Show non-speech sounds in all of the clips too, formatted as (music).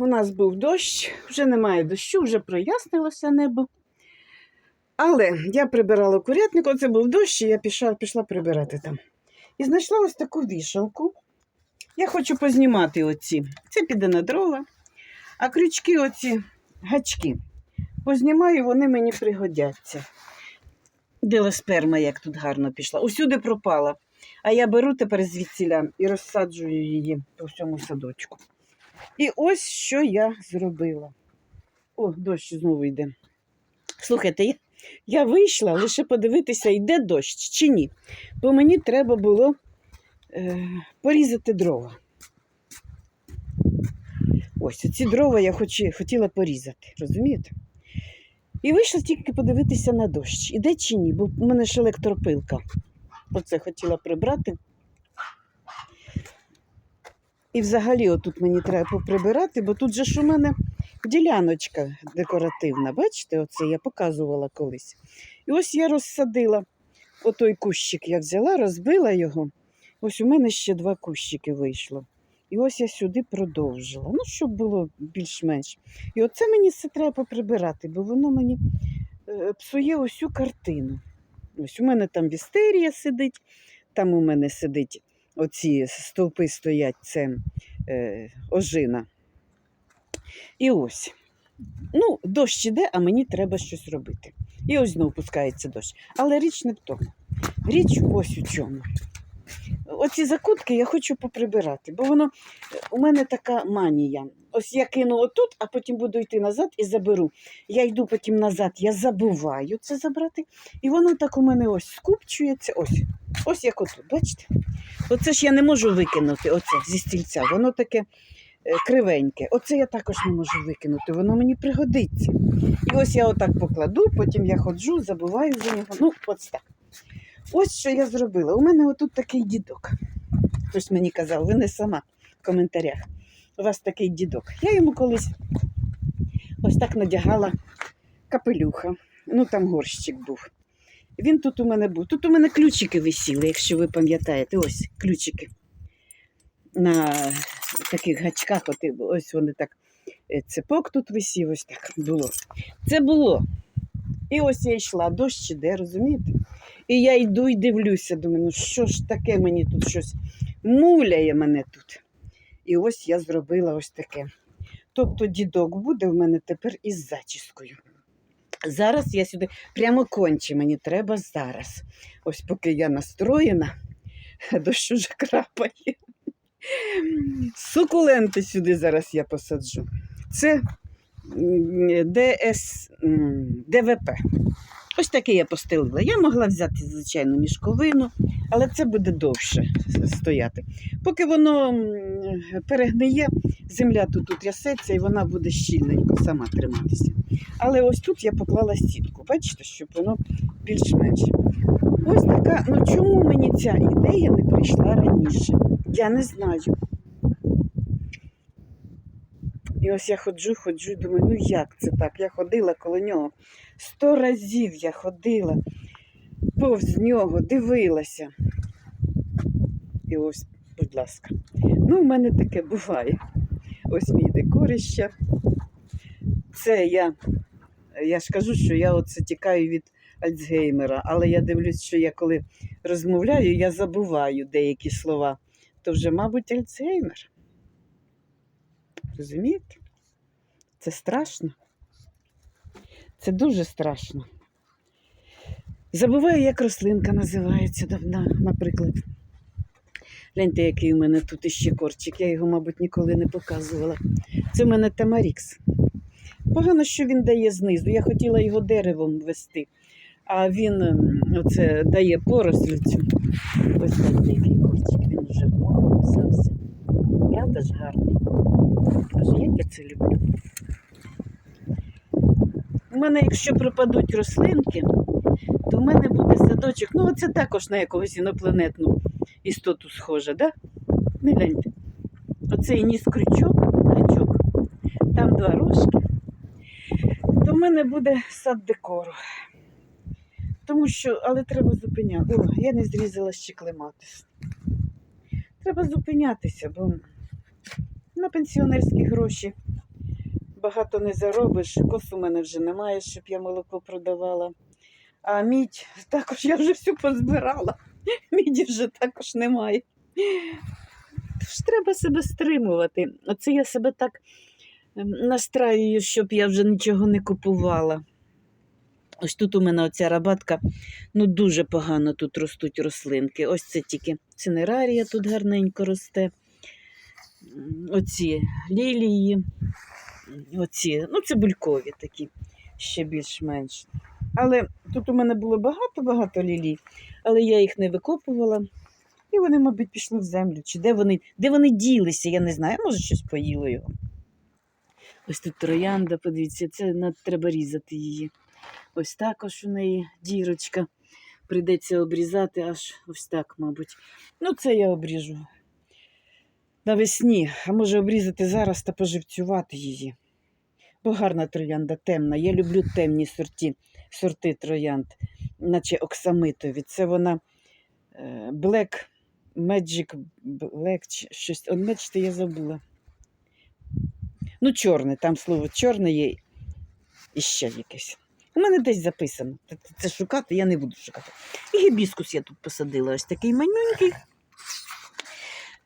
у нас був дощ, вже немає дощу, вже прояснилося небо. Але я прибирала курятник, оце був дощ, і я пішла, пішла прибирати там. І знайшла ось таку вішалку. Я хочу познімати оці. Це піде на дрова. А крючки, оці гачки. Познімаю, вони мені пригодяться. Делосперма, як тут гарно пішла. Усюди пропала. А я беру тепер звідсіля і розсаджую її по всьому садочку. І ось що я зробила. О, дощ знову йде. Слухайте, я, вийшла лише подивитися, йде дощ чи ні. Бо мені треба було е, порізати дрова. Ось ці дрова я хоч, хотіла порізати, розумієте? І вийшла тільки подивитися на дощ. Іде чи ні, бо в мене ж електропилка. Оце хотіла прибрати. І взагалі отут мені треба поприбирати, бо тут же ж у мене діляночка декоративна. Бачите, оце я показувала колись. І ось я розсадила отой кущик, я взяла, розбила його. Ось у мене ще два кущики вийшло. І ось я сюди продовжила. Ну, щоб було більш-менш. І оце мені все треба поприбирати, бо воно мені е, псує усю картину. Ось у мене там вістерія сидить, там у мене сидить оці стовпи стоять, це е, ожина. І ось. Ну, дощ іде, а мені треба щось робити. І ось знову пускається дощ. Але річ не в тому. Річ ось у чому. Оці закутки я хочу поприбирати, бо воно у мене така манія. Ось я кину отут, а потім буду йти назад і заберу. Я йду потім назад, я забуваю це забрати. І воно так у мене ось скупчується. Ось, ось як отут, бачите? Оце ж я не можу викинути оце зі стільця. Воно таке е, кривеньке. Оце я також не можу викинути, воно мені пригодиться. І ось я отак покладу, потім я ходжу, забуваю за нього. Ну, ось так. Ось що я зробила. У мене отут такий дідок. Хтось мені казав, ви не сама в коментарях. У вас такий дідок. Я йому колись ось так надягала капелюха. Ну, там горщик був. Він тут у мене був. Тут у мене ключики висіли, якщо ви пам'ятаєте, ось ключики. На таких гачках, от, ось вони так. е, Цепок тут висів, ось так було. Це було. І ось я йшла, дощ іде, розумієте? І я йду і дивлюся, думаю, ну що ж таке мені тут щось муляє мене тут. І ось я зробила ось таке. Тобто дідок буде в мене тепер із зачіскою. Зараз я сюди прямо конче мені треба зараз. Ось поки я настроєна, (laughs) дощ уже крапає. Сукуленти сюди зараз я посаджу. Це ДС, ДВП. Ось таке я постелила. Я могла взяти, звичайно, мішковину, але це буде довше стояти. Поки воно перегниє, земля тут трясеться і вона буде щільненько сама триматися. Але ось тут я поклала сітку, бачите, щоб воно більш-менш. Ось така, ну чому мені ця ідея не прийшла раніше? Я не знаю. І ось я ходжу, ходжу, думаю, ну як це так? Я ходила коло нього. Сто разів я ходила повз нього, дивилася. І ось, будь ласка. Ну, в мене таке буває. Ось мій декорище. Це я, я ж кажу, що я оце тікаю від Альцгеймера, але я дивлюсь, що я коли розмовляю, я забуваю деякі слова. То вже, мабуть, Альцгеймер. Розумієте? Це страшно. Це дуже страшно. Забуваю, як рослинка називається давно, наприклад. Гляньте, який у мене тут іще корчик. Я його, мабуть, ніколи не показувала. Це в мене Тамарікс. Погано, що він дає знизу. Я хотіла його деревом вести, а він ем, оце дає поросль цю. Ось який корчик. Він вже мохом писався. Правда ж гарний? Як я це люблю. У мене, якщо пропадуть рослинки, то в мене буде садочок. Ну, оце також на якогось інопланетну істоту схоже, да? Не гляньте. Оцей ніс крючок, гачок, там два рожки. То в мене буде сад декору. Тому що, але треба зупиняти. О, я не зрізала ще клематис. Треба зупинятися, бо на пенсіонерські гроші багато не заробиш. Кос у мене вже немає, щоб я молоко продавала. А мідь також я вже всю позбирала. Міді вже також немає. Тож треба себе стримувати. Оце я себе так ем, настраюю, щоб я вже нічого не купувала. Ось тут у мене оця рабатка, ну дуже погано тут ростуть рослинки. Ось це тільки цинерарія тут гарненько росте. Оці лілії, оці, ну цибулькові такі, ще більш-менш. Але тут у мене було багато-багато лілій, але я їх не викопувала. І вони, мабуть, пішли в землю. Чи де вони, де вони ділися, я не знаю, може щось поїло його. Ось тут троянда, подивіться, це треба різати її. Ось також у неї дірочка. Прийдеться обрізати аж ось так, мабуть. Ну, це я обріжу навесні, а може обрізати зараз та поживцювати її. Бо гарна троянда темна. Я люблю темні сорти, сорти троянд, наче оксамитові. Це вона е, Black Magic Black, щось. От бачите, я забула. Ну, чорне, там слово чорне є і ще якесь. У мене десь записано. Це шукати я не буду шукати. І гібіскус я тут посадила, ось такий манюнький.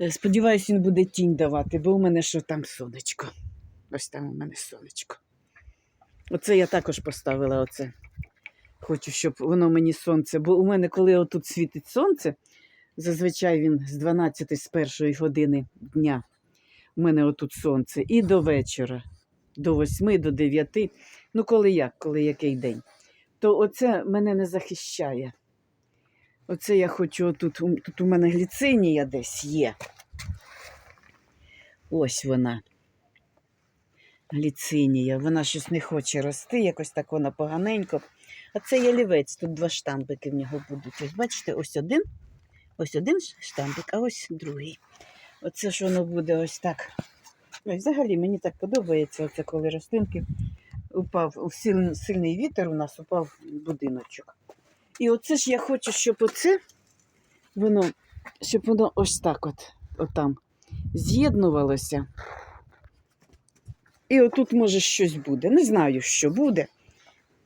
Е, Сподіваюсь, він буде тінь давати, бо у мене що там сонечко. Ось там у мене сонечко. Оце я також поставила оце. Хочу, щоб воно мені сонце. Бо у мене, коли отут світить сонце, зазвичай він з 12 з першої години дня. У мене отут сонце. І до вечора, до 8, до 9. Ну, коли як, коли який день. То оце мене не захищає. Оце я хочу отут. Тут у мене гліцинія десь є. Ось вона. Гліцинія. Вона щось не хоче рости, якось так вона поганенько. А це ялівець, тут два штампики в нього будуть. Ось бачите, ось один, ось один штампик, а ось другий. Оце ж воно буде ось так. Ой, взагалі мені так подобається, оце коли рослинки упав сильний, сильний вітер у нас упав в будиночок. І оце ж я хочу, щоб оце воно, щоб воно ось так от, отам з'єднувалося. І отут, може, щось буде. Не знаю, що буде.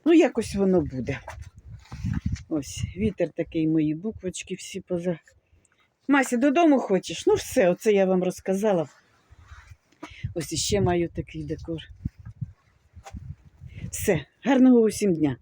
Ну, якось воно буде. Ось, вітер такий, мої буквочки всі поза. Мася, додому хочеш? Ну, все, оце я вам розказала. Ось іще маю такий декор. Все, гарного усім дня.